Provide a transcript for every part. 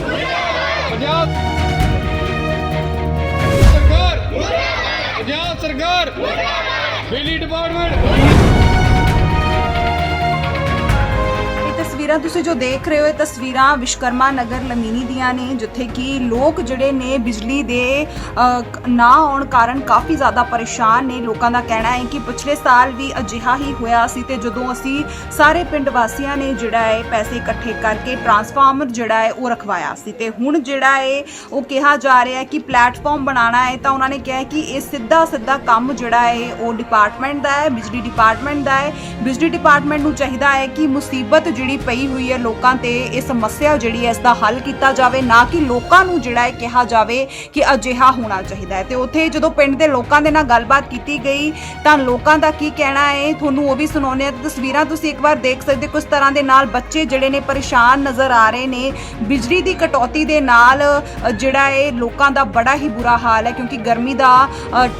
ਪੰਜਾਬ ਸਰਕਾਰ ਪੰਜਾਬ ਸਰਕਾਰ ਬਿਜਲੀ ਡਿਪਾਰਟਮੈਂਟ ਤਸਵੀਰਾਂ ਤੁਸੀਂ ਜੋ ਦੇਖ ਰਹੇ ਹੋ, ਇਹ ਤਸਵੀਰਾਂ ਵਿਸ਼ਕਰਮਾ ਨਗਰ ਲਮੀਨੀ ਦੀਆਂ ਨੇ, ਜਿੱਥੇ ਕਿ ਲੋਕ ਜਿਹੜੇ ਨੇ ਬਿਜਲੀ ਦੇ ਨਾ ਆਉਣ ਕਾਰਨ ਕਾਫੀ ਜ਼ਿਆਦਾ ਪਰੇਸ਼ਾਨ ਨੇ। ਲੋਕਾਂ ਦਾ ਕਹਿਣਾ ਹੈ ਕਿ ਪਿਛਲੇ ਸਾਲ ਵੀ ਅਜਿਹਾ ਹੀ ਹੋਇਆ ਸੀ ਤੇ ਜਦੋਂ ਅਸੀਂ ਸਾਰੇ ਪਿੰਡ ਵਾਸੀਆਂ ਨੇ ਜਿਹੜਾ ਹੈ ਪੈਸੇ ਇਕੱਠੇ ਕਰਕੇ ਟਰਾਂਸਫਾਰਮਰ ਜਿਹੜਾ ਹੈ ਉਹ ਰਖਵਾਇਆ ਸੀ ਤੇ ਹੁਣ ਜਿਹੜਾ ਹੈ ਉਹ ਕਿਹਾ ਜਾ ਰਿਹਾ ਹੈ ਕਿ ਪਲੇਟਫਾਰਮ ਬਣਾਉਣਾ ਹੈ ਤਾਂ ਉਹਨਾਂ ਨੇ ਕਿਹਾ ਕਿ ਇਹ ਸਿੱਧਾ ਸਿੱਧਾ ਕੰਮ ਜਿਹੜਾ ਹੈ ਉਹ ਡਿਪਾਰਟਮੈਂਟ ਦਾ ਹੈ, ਬਿਜਲੀ ਡਿਪਾਰਟਮੈਂਟ ਦਾ ਹੈ। ਬਿਜਲੀ ਡਿਪਾਰਟਮੈਂਟ ਨੂੰ ਚਾਹੀਦਾ ਹੈ ਕਿ ਮੁਸੀਬਤ ਜਿਹੜੀ ਪਈ ਹੋਈ ਹੈ ਲੋਕਾਂ ਤੇ ਇਹ ਸਮੱਸਿਆ ਜਿਹੜੀ ਹੈ ਇਸ ਦਾ ਹੱਲ ਕੀਤਾ ਜਾਵੇ, ਨਾ ਕਿ ਲੋਕਾਂ ਨੂੰ ਜਿਹੜਾ ਹੈ ਕਿਹਾ ਜਾਵੇ ਕਿ ਅਜਿਹਾ ਹੋਣਾ ਚਾਹੀਦਾ ਹੈ। ਤੇ ਉੱਥੇ ਜਦੋਂ ਪਿੰਡ ਦੇ ਲੋਕਾਂ ਦੇ ਨਾਲ ਗੱਲਬਾਤ ਕੀਤੀ ਗਈ, ਤਾਂ ਲੋਕਾਂ ਦਾ ਕੀ ਕਹਿਣਾ ਹੈ? ਤੁਹਾਨੂੰ ਉਹ ਵੀ ਸੁਣਾਉਂਦੇ ਆ ਤਸਵੀਰਾਂ ਤੁਸੀਂ ਇੱਕ ਵਾਰ ਦੇਖ ਸਕਦੇ ਹੋ ਕਿਸ ਤਰ੍ਹਾਂ ਦੇ ਨਾਲ ਬੱਚੇ ਜਿਹੜੇ ਨੇ ਪਰੇਸ਼ਾਨ ਨਜ਼ਰ ਆ ਰਹੇ ਨੇ। ਬਿਜਲੀ ਦੀ ਕਟੌਤੀ ਦੇ ਨਾਲ ਜਿਹੜਾ ਹੈ ਲੋਕਾਂ ਦਾ ਬੜਾ ਹੀ ਬੁਰਾ ਹਾਲ ਹੈ, ਕਿਉਂਕਿ ਗਰਮੀ ਦਾ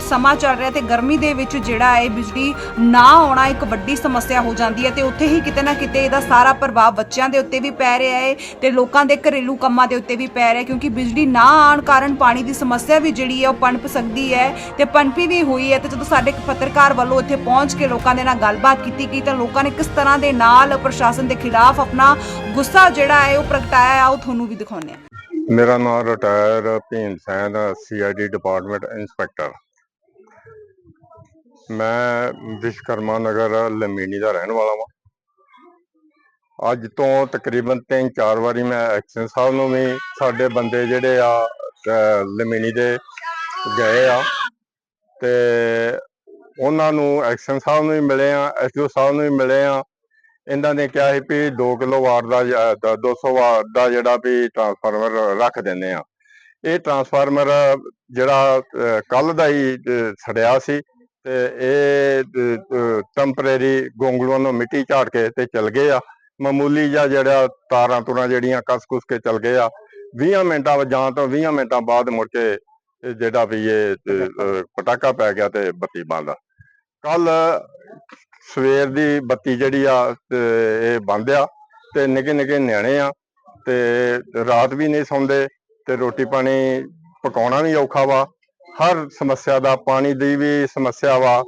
ਸਮਾਂ ਚੱਲ ਰਿਹਾ ਤੇ ਗਰਮੀ ਦੇ ਵਿੱਚ ਜਿਹੜਾ ਹੈ ਬਿਜਲੀ ਨਾ ਆਉਣਾ ਇੱਕ ਵੱਡੀ ਸਮੱਸਿਆ ਹੋ ਜਾਂਦੀ ਹੈ ਤੇ ਉੱਥੇ ਹੀ ਕਿਤੇ ਨਾ ਕਿਤੇ ਇਹਦਾ ਸਾਰਾ ਪ੍ਰਭਾਵ ਬੱਚਿਆਂ ਦੇ ਉੱਤੇ ਵੀ ਪੈ ਰਿਹਾ ਹੈ ਤੇ ਲੋਕਾਂ ਦੇ ਘਰੇਲੂ ਕੰਮਾਂ ਦੇ ਉੱਤੇ ਵੀ ਪੈ ਰਿਹਾ ਕਿਉਂਕਿ ਬਿਜਲੀ ਨਾ ਆਉਣ ਕਾਰਨ ਪਾਣੀ ਦੀ ਸਮੱਸਿਆ ਵੀ ਜਿਹੜੀ ਹੈ ਉਹ ਪਣਪ ਸਕਦੀ ਹੈ ਤੇ ਪਣਪੀ ਵੀ ਹੋਈ ਹੈ ਤੇ ਜਦੋਂ ਸਾਡੇ ਪੱਤਰਕਾਰ ਵੱਲੋਂ ਇੱਥੇ ਪਹੁੰਚ ਕੇ ਲੋਕਾਂ ਦੇ ਨਾਲ ਗੱਲਬਾਤ ਕੀਤੀ ਗਈ ਤਾਂ ਲੋਕਾਂ ਨੇ ਕਿਸ ਤਰ੍ਹਾਂ ਦੇ ਨਾਲ ਪ੍ਰਸ਼ਾਸਨ ਦੇ ਖਿਲਾਫ ਆਪਣਾ ਗੁੱਸਾ ਜਿਹੜਾ ਹੈ ਉਹ ਪ੍ਰਗਟਾਇਆ ਆ ਉਹ ਤੁਹਾਨੂੰ ਵੀ ਦਿਖਾਉਂਦੇ ਹਾਂ। ਮੇਰਾ ਨਾਮ retire Bhim Sen CID department inspector ਮੈਂ ਵਿਸ਼ਕਰਮਾ ਨਗਰ ਲਮੀਨੀ ਦਾ ਰਹਿਣ ਵਾਲਾ ਹਾਂ ਅੱਜ ਤੋਂ ਤਕਰੀਬਨ 3-4 ਵਾਰੀ ਮੈਂ ਐਕਸ਼ਨ ਸਾਹਿਬ ਨੂੰ ਵੀ ਸਾਡੇ ਬੰਦੇ ਜਿਹੜੇ ਆ ਅਹ ਲਮੀਨੀ ਦੇ ਗਏ ਆ। ਤੇ ਉਹਨਾਂ ਨੂੰ ਐਕਸ਼ਨ ਸਾਹਿਬ ਨੂੰ ਵੀ ਮਿਲੇ ਆ ਐਸਓ ਸਾਹਿਬ ਨੂੰ ਵੀ ਮਿਲੇ ਆ। ਇਹਨਾਂ ਨੇ ਕਿਹਾ ਸੀ ਵੀ 2 ਕਿਲੋ ਵਾਟ ਦਾ ਜਾਂ ਦ- 200 ਵਾਟ ਦਾ ਜਿਹੜਾ ਵੀ ਟਰਾਂਸਫਾਰਮਰ ਰੱਖ ਦਿੰਦੇ ਆ। ਇਹ ਟਰਾਂਸਫਾਰਮਰ ਜਿਹੜਾ ਕੱਲ ਦਾ ਹੀ ਅਹ, ਸੀ ਤੇ ਇਹ ਟੈਂਪਰੇਰੀ ਗੋਂਗਲੂਆਂ ਨੂੰ ਮਿੱਟੀ ਝਾੜ ਕੇ ਤੇ ਚਲ ਗਏ ਆ। ਮਾਮੂਲੀ ਜਿਹਾ ਜਿਹੜਾ ਤਾਰਾਂ ਤੁਰਾਂ ਜਿਹੜੀਆਂ ਕਸ-ਕੁਸ ਕੇ ਚਲ ਗਏ ਆ। 20 ਮਿੰਟਾਂ ਜਾਂ ਤੋਂ 20 ਮਿੰਟਾਂ ਬਾਅਦ ਮੁੜ ਕੇ ਜਿਹੜਾ ਵੀ ਇਹ ਪਟਾਕਾ। ਪੈ ਗਿਆ ਤੇ ਬੱਤੀ ਬੰਦ ਕੱਲ ਸਵੇਰ ਦੀ ਬੱਤੀ ਜਿਹੜੀ ਆ ਇਹ ਬੰਦ ਆ ਤੇ ਨਿੱਕੇ ਨਿੱਕੇ ਨਿਆਣੇ ਆ ਤੇ ਰਾਤ ਵੀ ਨਹੀਂ ਸੌਂਦੇ ਤੇ ਰੋਟੀ ਪਾਣੀ ਪਕਾਉਣਾ ਵੀ ਔਖਾ ਵਾ। ਹਰ ਸਮੱਸਿਆ ਦਾ ਪਾਣੀ ਦੀ ਵੀ ਸਮੱਸਿਆ ਵਾ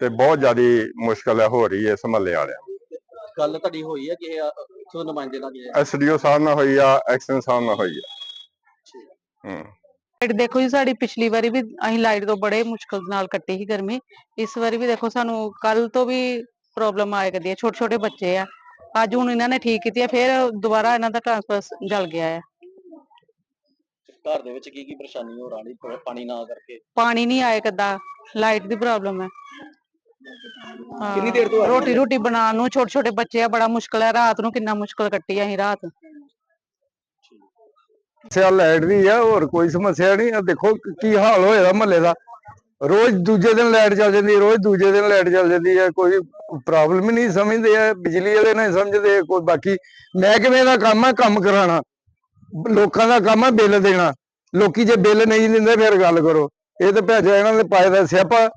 ਤੇ ਬਹੁਤ ਜ਼ਿਆਦੀ ਮੁਸ਼ਕਲ ਹੈ ਹੋ ਰਹੀ ਹੈ ਇਸ ਮਹੱਲੇ ਵਾਲਿਆਂ ਗੱਲ ਤੁਹਾਡੀ ਹੋਈ ਹੈ ਕਿ ਇੱਥੋਂ ਦੇ ਨੁਮਾਇੰਦੇ ਨਾਲ ਗਏ ਐਸਡੀਓ ਸਾਹਿਬ ਨਾਲ ਹੋਈ ਆ ਐਕਸ਼ਨ ਸਾਹਿਬ ਨਾਲ ਹੋਈ ਆ। ਹੂੰ। ਲਾਈਟ ਦੇਖੋ ਜੀ ਸਾਡੀ ਪਿਛਲੀ ਵਾਰੀ ਵੀ ਅਸੀਂ ਲਾਈਟ ਤੋਂ ਬੜੇ ਮੁਸ਼ਕਲ ਨਾਲ ਕੱਟੀ ਸੀ ਗਰਮੀ। ਇਸ ਵਾਰੀ ਵੀ ਦੇਖੋ ਸਾਨੂੰ ਕੱਲ ਤੋਂ ਵੀ ਪ੍ਰੋਬਲਮ ਆਏ ਕਰਦੀ ਹੈ ਛੋਟੇ ਛੋਟੇ ਬੱਚੇ ਆ। ਅੱਜ ਹੁਣ ਇਹਨਾਂ ਨੇ ਠੀਕ ਕੀਤੀ ਹੈ ਫਿਰ ਦੁਬਾਰਾ ਇਹਨਾਂ ਦਾ ਟ੍ਰਾਂਸਫਰ ਜਲ ਗਿਆ ਹੈ ਘਰ ਦੇ ਵਿੱਚ ਕੀ ਕੀ ਪਰੇਸ਼ਾਨੀ ਹੋ ਰਹੀ ਪਾਣੀ ਨਾ ਕਰਕੇ? ਪਾਣੀ ਨਹੀਂ ਆਏ ਕਦਾ ਲਾਈਟ ਦੀ ਪ੍ਰੋਬਲਮ ਹੈ ਹਾਂ, ਕਿੰਨੀ ਦੇਰ ਤੋਂ ਆ ਰਹੀ ਰੋਟੀ ਹੈ? ਰੋਟੀ ਬਣਾਉਣ ਨੂੰ ਛੋਟੇ ਛੋਟੇ ਬੱਚੇ ਆ ਬੜਾ ਮੁਸ਼ਕਲ ਹੈ ਰਾਤ ਨੂੰ ਕਿੰਨਾ ਮੁਸ਼ਕਲ ਕੱਟੀ ਅਸੀਂ ਰਾਤ। ਸਮੱਸਿਆ ਲਾਈਟ ਦੀ ਆ ਹੋਰ ਕੋਈ ਸਮੱਸਿਆ ਨਹੀਂ। ਆ ਦੇਖੋ ਕੀ ਹਾਲ ਹੋਇਆ ਮਹੱਲੇ ਦਾ। ਰੋਜ਼ ਦੂਜੇ ਦਿਨ ਲਾਈਟ ਚੱਲ ਜਾਂਦੀ ਹੈ ਰੋਜ਼ ਦੂਜੇ ਦਿਨ ਲਾਈਟ ਚੱਲ ਜਾਂਦੀ ਹੈ ਕੋਈ ਪ੍ਰੋਬਲਮ ਹੀ ਨਹੀਂ ਸਮਝਦੇ ਆ ਬਿਜਲੀ ਵਾਲੇ ਨਹੀਂ ਸਮਝਦੇ ਕੋਈ ਬਾਕੀ ਮਹਿਕਮੇ ਦਾ ਕੰਮ ਆ ਕੰਮ ਕਰਾਉਣਾ। ਲੋਕਾਂ ਦਾ ਕੰਮ ਆ ਬਿੱਲ ਦੇਣਾ। ਲੋਕੀ ਜੇ ਬਿੱਲ ਨਹੀਂ ਦਿੰਦੇ ਫਿਰ ਗੱਲ ਕਰੋ। ਇਹ ਤਾਂ ਭੇਜਿਆ ਇਹਨਾਂ ਦੇ ਪਾਏ ਦਾ ਸਿਆਪਾ।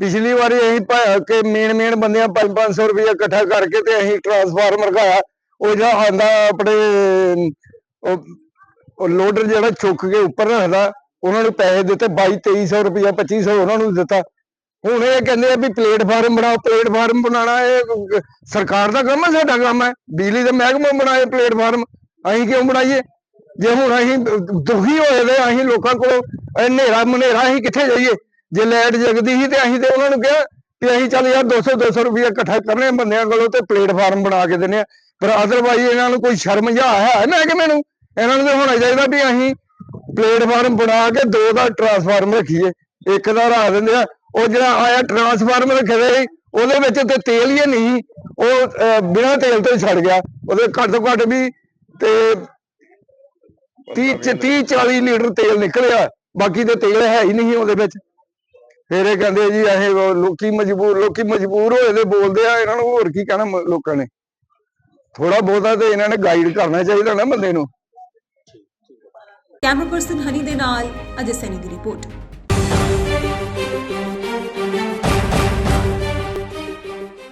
ਪਿਛਲੀ ਵਾਰੀ ਅਸੀਂ ਭਾਇਆ ਮੇਨ ਮੇਨ ਬੰਦਿਆਂ 5-500 ਰੁਪਏ ਇਕੱਠਾ ਕਰਕੇ ਤੇ ਅਸੀਂ ਟਰਾਂਸਫਾਰਮਰ ਘਾਇਆ। ਉਹ ਜਿਹੜਾ ਆਂਦਾ ਆਪਣੇ, ਉਹ ਲੋਡਰ ਜਿਹੜਾ ਚੁੱਕ ਕੇ ਉੱਪਰ ਰੱਖਦਾ, ਉਹਨਾਂ ਨੂੰ ਪੈਸੇ ਦਿੱਤੇ 22 2300 ਰੁਪਇਆ 2500 ਉਹਨਾਂ ਨੂੰ ਦਿੱਤਾ। ਹੁਣ ਇਹ ਕਹਿੰਦੇ ਆ ਵੀ ਪਲੇਟਫਾਰਮ ਬਣਾਓ ਪਲੇਟਫਾਰਮ ਬਣਾਉਣਾ ਇਹ ਸਰਕਾਰ ਦਾ ਕੰਮ ਹੈ, ਸਾਡਾ ਕੰਮ ਹੈ। ਬਿਜਲੀ ਦਾ ਮਹਿਕਮਾ ਬਣਾਏ ਪਲੇਟਫਾਰਮ ਅਸੀਂ ਕਿਉਂ ਬਣਾਈਏ? ਜੇ ਹੁਣ ਅਸੀਂ ਦੁਖੀ ਹੋਏ ਦੇ ਅਸੀਂ ਲੋਕਾਂ ਕੋਲ ਹਨੇਰਾ ਮਨੇਰਾ ਅਸੀਂ ਕਿੱਥੇ ਜਾਈਏ? ਜੇ ਲਾਈਟ ਜਗਦੀ ਸੀ ਤੇ ਅਸੀਂ ਤੇ ਉਹਨਾਂ ਨੂੰ ਕਿਹਾ ਕਿ ਅਸੀਂ ਚੱਲ ਯਾਰ 200 200 ਰੁਪਇਆ ਇਕੱਠਾ ਕਰਨੇ ਬੰਦਿਆਂ ਕੋਲੋਂ ਤੇ ਪਲੇਟਫਾਰਮ ਬਣਾ ਕੇ ਦਿੰਨੇ ਆ। ਪਰ ਅਦਰਵਾਈਜ਼ ਇਹਨਾਂ ਨੂੰ ਕੋਈ ਸ਼ਰਮ ਜਾਂ ਹੈ ਮਹਿਕਮੇ ਮੈਨੂੰ? ਇਹਨਾਂ ਨੂੰ ਤਾਂ ਹੋਣਾ ਚਾਹੀਦਾ ਵੀ ਅਸੀਂ ਪਲੇਟਫਾਰਮ ਬਣਾ ਕੇ ਦੋ ਦਾ ਟਰਾਂਸਫਾਰਮ ਰੱਖੀਏ, ਇੱਕ ਦਾ ਰੱਖ ਦਿੰਦੇ ਆ। ਉਹ ਜਿਹੜਾ ਆਇਆ ਟਰਾਂਸਫਾਰਮ ਰੱਖਦੇ ਉਹਦੇ ਵਿੱਚ ਤੇ ਤੇਲ ਹੀ ਨਹੀਂ। ਉਹ ਬਿਨਾਂ ਤੇਲ ਤੋਂ ਛੱਡ ਗਿਆ। ਉਹਦੇ ਘੱਟ ਤੋਂ ਘੱਟ ਵੀ ਤੇ 30 30 40 ਲੀਟਰ ਤੇਲ ਨਿਕਲਿਆ। ਬਾਕੀ ਤੇ ਤੇਲ ਹੈ ਹੀ ਨਹੀਂ ਉਹਦੇ ਵਿੱਚ। ਫਿਰ ਇਹ ਕਹਿੰਦੇ ਜੀ ਇਹ ਲੋਕੀ ਮਜਬੂਰ ਲੋਕੀ ਮਜਬੂਰ ਹੋਏ ਤੇ ਬੋਲਦੇ ਆ, ਇਹਨਾਂ ਨੂੰ ਹੋਰ ਕੀ ਕਹਿਣਾ ਲੋਕਾਂ ਨੇ। ਥੋੜਾ ਬਹੁਤਾ ਤੇ ਇਹਨਾਂ ਨੇ ਗਾਈਡ ਕਰਨਾ ਚਾਹੀਦਾ ਨਾ ਬੰਦੇ ਨੂੰ। ਕੈਮਰਾ ਪਰਸਨ ਹਨੀ ਦੇ ਨਾਲ, ਅਜੇ ਸੈਨੀ ਦੀ ਰਿਪੋਰਟ।